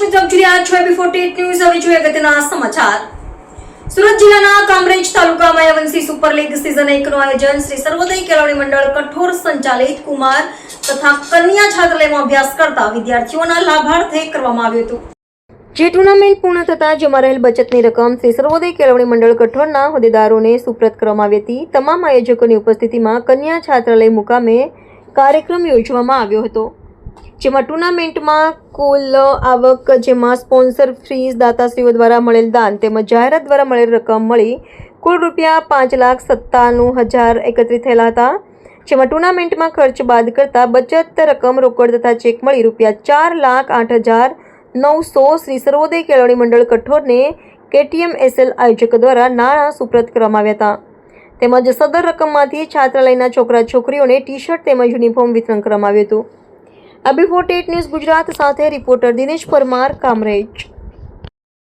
છો before TET news હવે જોઈએ અગત્યના સમાચાર. સુરત જિલ્લાના કામરેજ તાલુકામાં યવનસી સુપર લીગ સિઝન એક નું આયોજન શ્રી સર્વોદય કેળવણી મંડળ કઠોર સંચાલિત કુમાર તથા કન્યા છાત્રાલયમાં અભ્યાસ કરતા વિદ્યાર્થીઓના લાભાર્થે કરવામાં આવ્યું હતું. જે ટુર્નામેન્ટ પૂર્ણ થતાં જમા રહેલ બચતની રકમ શ્રી સર્વોદય કેળવણી મંડળ કઠોરના હોદ્દેદારોને સુપ્રત કરવામાં આવી હતી. તમામ આયોજકોની ઉપસ્થિતિમાં કન્યા છાત્રાલય મુકામે કાર્યક્રમ યોજવામાં આવ્યો હતો. જેમાં ટુર્નામેન્ટમાં કુલ આવક જેમાં સ્પોન્સર ફીસ દાતાશ્રીઓ દ્વારા મળેલ દાન તેમજ જાહેરાત દ્વારા મળેલ રકમ મળી કુલ રૂપિયા પાંચ લાખ સત્તાણું હજાર એકત્રિત થયેલા હતા. જેમાં ટુર્નામેન્ટમાં ખર્ચ બાદ કરતા બચત રકમ રોકડ તથા ચેક મળી રૂપિયા ચાર લાખ આઠ હજાર નવસો શ્રી સર્વોદય કેળવણી મંડળ કઠોરને કેટીએમ એસએલ આયોજક દ્વારા નાણાં સુપ્રત કરવામાં આવ્યા હતા. તેમજ સદર રકમમાંથી છાત્રાલયના છોકરા છોકરીઓને ટી શર્ટ તેમજ યુનિફોર્મ વિતરણ કરવામાં આવ્યું હતું. આ બિફોર ટેટ ન્યૂઝ ગુજરાત સાથે રિપોર્ટર દિનેશ પરમાર કામરેજ.